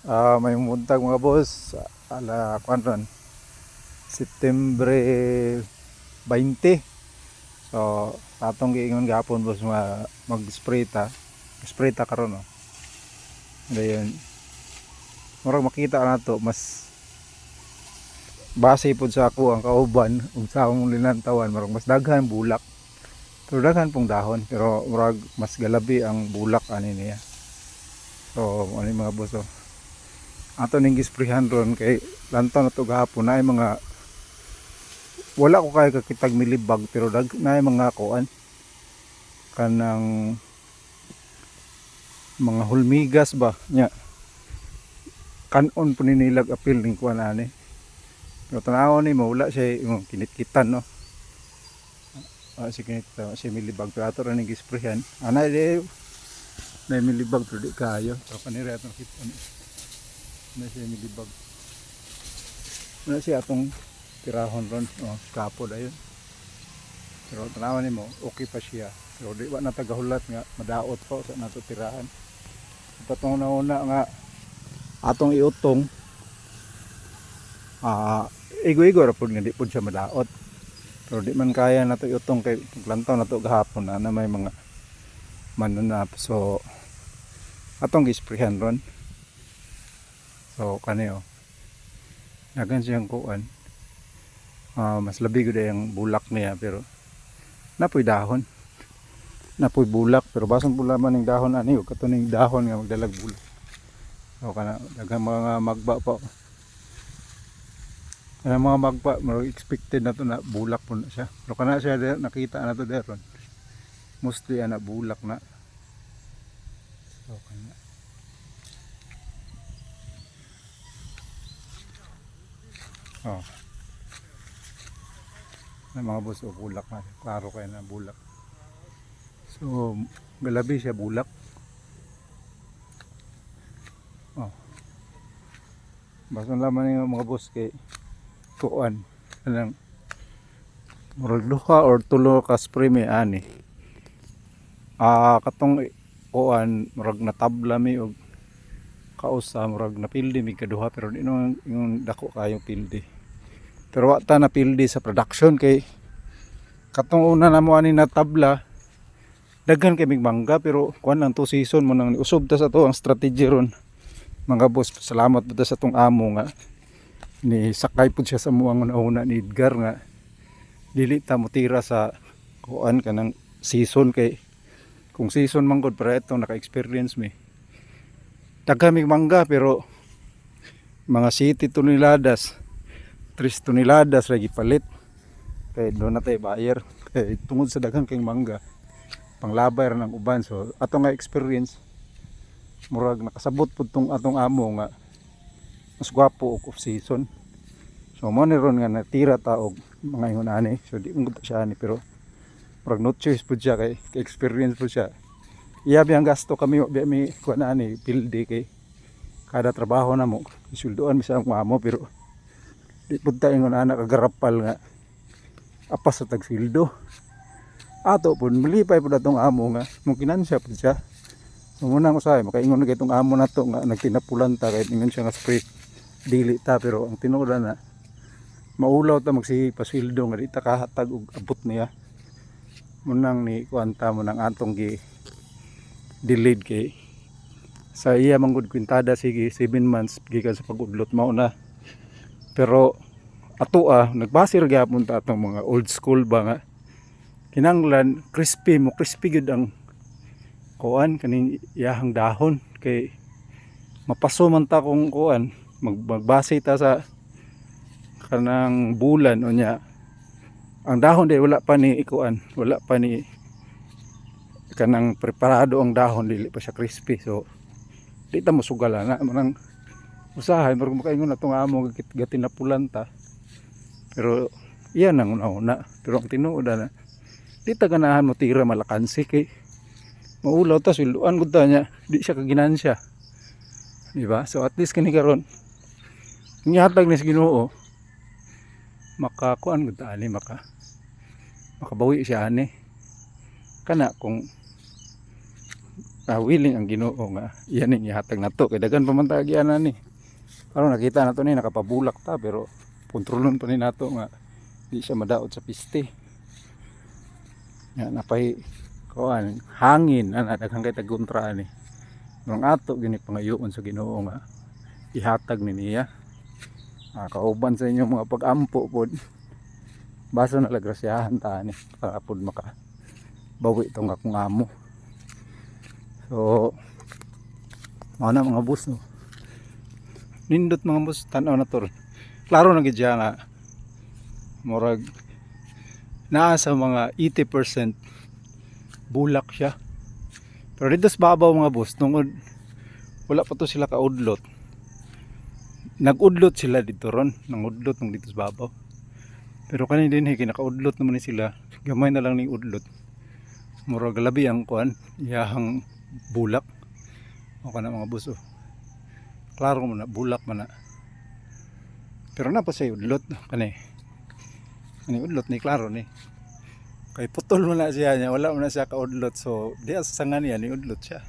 Ah, may muntag mga boss. Ala, kwan ron. September 20. So, atong giingon gapon boss mga mag-spray ta. Spray ta karon no. Dayon. Murag makita na to mas base pud sa ako ang kauban ug sa akong linantawan murag mas daghan bulak. Pero daghan pong dahon pero murag mas galabi ang bulak ani niya. So, ano mga boss oh. Ato ning gisprehan ron kay lantaw na to gahapon na mga wala ko kay kakitag milibag pero dag na mga kuan. Kanang mga hulmigas ba nya. Kanon po nilag apil ning kuan ani. Pero tanaw ni mo wala siya yung kinitkitan no? Ah, si kinita si milibag pero ato ra ning gisprehan ana di na milibag pero di kayo. Pero kanira atong kita ni na siya milibag na siya atong tirahon ron. Oh, kapod ayun pero tanawan nimo okay pa siya. Pero di ba na tagahulat nga madaot pa sa nato tirahan. Patong nauna nga atong iutong ah igo-igo ra nga di pud siya madaot. Pero di man kaya nato iutong kay lantaw nato gahapon na, na may mga mananap. So atong gisprehan ron so kaniyo nagan siyang kuan Ah, mas labi ko yung bulak niya pero napoy dahon. Napoy bulak pero basang pulaman ng dahon ani ug kato ning dahon nga magdalag bulak. O kana daghang mga magba pa kana mga magba mo expected na to na bulak po na siya. Pero kana siya nakita na to deron mostly ana bulak na so kana oh. Na mga boss o bulak na. Klaro kayo na bulak. So galabi siya bulak. Oh. Basta laman yung mga boss kay kuan. Anang murag duha or tulo ka spray may ani? Ah katong kuan murag natabla mi og kausa murag napildi mi kaduha pero di no yung dako kayong pildi pero wa ta na pildi sa production kay katong una na mo ani na tabla daghan kay mangga pero kuan lang to season mo nang usob ta sa to ang strategy ron. Mga boss salamat po sa tong amo nga. Ni sakay pud siya sa muang una ni Edgar nga. Dili ta mo tira sa kuan kanang season kay kung season man gud para ito naka-experience mi. Daghan mangga pero mga city toneladas 3 toneladas lagi palit. Kay doon na tayo buyer. Kay tungod sa daghang kay mangga panglabay ra ng uban. So ato nga experience murag nakasabot pud tong atong amo nga mas gwapo og off season so mo ni ron nga natira ta og mga ingon ani so di mo siya ani pero murag no choice pud siya kay, kay experience pud siya. Iya biyang gasto kami biya mi kuan ani pildi kay kada trabaho na mo. Isuldoan mi sa amo pero di pud ta ingon anak kagarapal nga. Apas sa tagsildo. Ato pud malipay pud atong amo nga. Mong kinansya pud siya. So muna ko say makaingon kay itong amo nato nga nagtinapulan ta kahit ingon siya nga spray. Dili ta pero ang tinuod na maulaw ta magsi pasildo nga di ta kahatag og abot niya. Munang ni kuanta mo nang atong gi delayed kay sa iya manggod kwintada sige 7 months gikan sa pag-udlot mao na pero ato ah nagbasir gyapon ta atong mga old school ba nga? Kinanglan crispy mo crispy gud ang kuan kaning iyahang dahon. Kay mapaso man ta kung kuan mag, magbase ta sa kanang bulan o nya. Ang dahon day wala pa ni kuan wala pa ni kanang preparado ang dahon dili pa siya crispy. So di ta mosugalan na manang usahay marag makaingon na itong amo gatin na pulanta. Pero iyan ang una-una. Pero ang tinuod na di ta ganahan mo tira malakansi kay maulaw ta siluan gud ta niya di siya kaginansya. Di ba? So at least kini karon nihatag ni sa Ginoo makakuan gud ta ani maka makabawi siya ani. Kana kung nakawiling ang Ginoo nga iyan ning ihatag nato. Kay daghan pa man ta agianan aron nakita nato ni nakapabulak ta pero kontrolon pa ni nato nga di siya madaot sa piste. Nga napay kuan hangin ana daghang kay taguntra ni. Nung ato gini pangayoon sa Ginoo nga ihatag ni niya. Ah, kauban sa inyo mga pag-ampo pod. Basta nalagrasyahan ta ni para pod maka bawi itong akong amo. So mga na mga bus no nindot mga bus tanaw na to klaro na gid murag naa sa mga 80% bulak siya. Pero dito sa babaw mga bus tungod wala pa to sila kaudlot. Nagudlot sila dito ron nangudlot ng dito sa babaw. Pero kanin din higi nakaudlot naman ni sila. Gamay na lang ni udlot. Murag labi ang kuan iyahang bulak. O kana mga buso klaro mo na bulak man na. Pero na pa siya udlot kani. Kani udlot ni klaro ni. Kay putol mo na siya niya wala mo na siya kaudlot. So di sa nga niya ni udlot siya.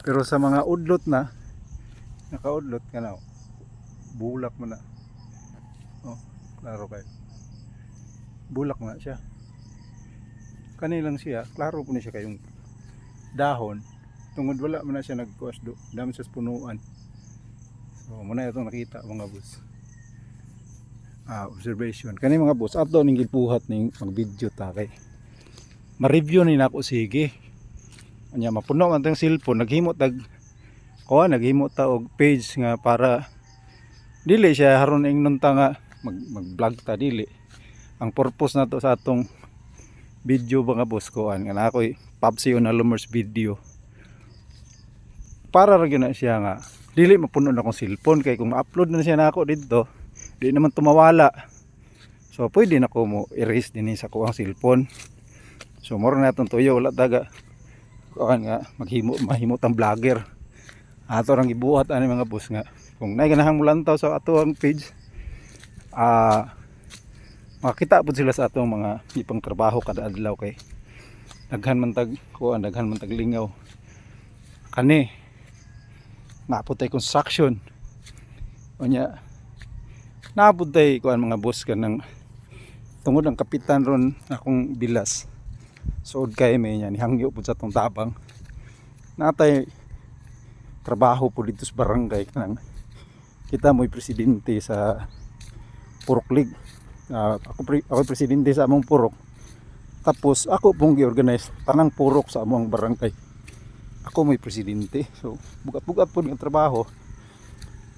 Pero sa mga udlot na nakaudlot ka na bulak mo na. Oh klaro kay. Bulak mo na siya. Kanilang siya klaro po na siya kayong dahon. Tungod wala man na siya nagkuas do dami sa punuan so muna itong nakita mga boss. Ah, observation. Kani mga boss ato ning gibuhat ning mag video ta kay. Ma-review ni nako sige. Anya mapuno man tang cellphone. Naghimo tag ko naghimo ta og page nga para dili siya haron ingnon ta nga mag mag-vlog ta dili. Ang purpose nato sa atong video mga boss ko an nga na ako'y Papsi on Alomers video. Para ra na siya nga dili mapuno na akong cellphone. Kay kung ma-upload na siya nako dito di naman tumawala so pwede na ko mo erase din sa kuang cellphone. So moro na itong tuyo wala taga. Kuan nga maghimo mahimo tang vlogger. Ato rang gibuhat ani mga boss nga. Kung nay ganahang mulantaw sa ato ang page ah makita po sila sa atong mga ipang trabaho kada adlaw kay daghan man tag kuan daghan man tag lingaw. Kani naputay construction unya naputay kuan mga boss kanang tungod ang kapitan ron akong bilas. Suod kay may niya nihangyo po sa tong tabang. Natay trabaho po dito sa barangay kanang kita mo'y presidente sa Purok League. Ah, ako, pre- ako presidente sa among purok. Tapos ako pong gi-organize tanang purok sa among barangay ako may presidente. So bugat-bugat po ng trabaho.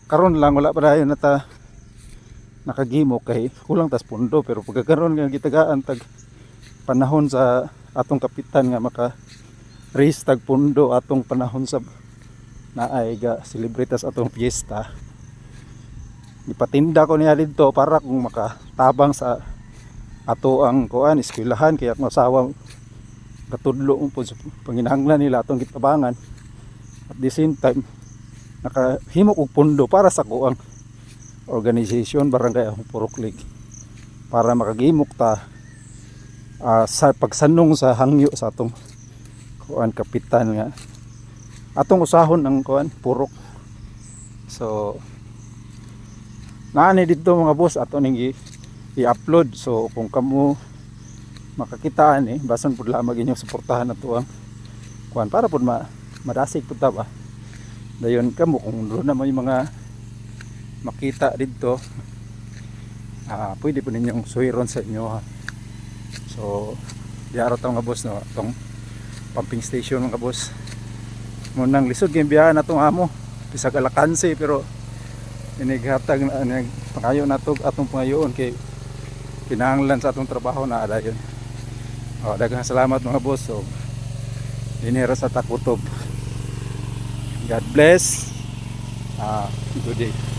Karon lang wala pa dayon nata nakagimo kay kulang tas pundo pero pagkakaroon nga gitagaan tag panahon sa atong kapitan nga maka raise tag pundo atong panahon sa naay ga celebritas atong fiesta ipatinda ko niya dito para kung makatabang sa ato ang kuan eskwelahan kaya akong katudlo po sa panginahanglan nila atong gitabangan. At the same time nakahimo og pundo para sa kuang organization barangay akong Purok League para makagimok ta ah, sa pagsanong sa hangyo sa atong kuan kapitan nga. Atong usahon ang kuan purok. So naani dito mga boss ato ning i-upload. So kung kamo makakitaan eh. Basan pud lamang inyong suportahan na ang kuan para pud ma madasig pud ta ba? Dayon kamo kung doon naman yung mga makita dito ah pwede po ninyong suhiron sa inyo ha so di araw ta mga boss no tong pumping station mga boss. Munang lisod kay biyahe na tong amo. Bisag alakansi pero inighatag na pangayo na to atong pangayoon kay kinahanglan sa atong trabaho na ada yun oh, daghang salamat mga boss. So dinera sa takutob. God bless. Ah good day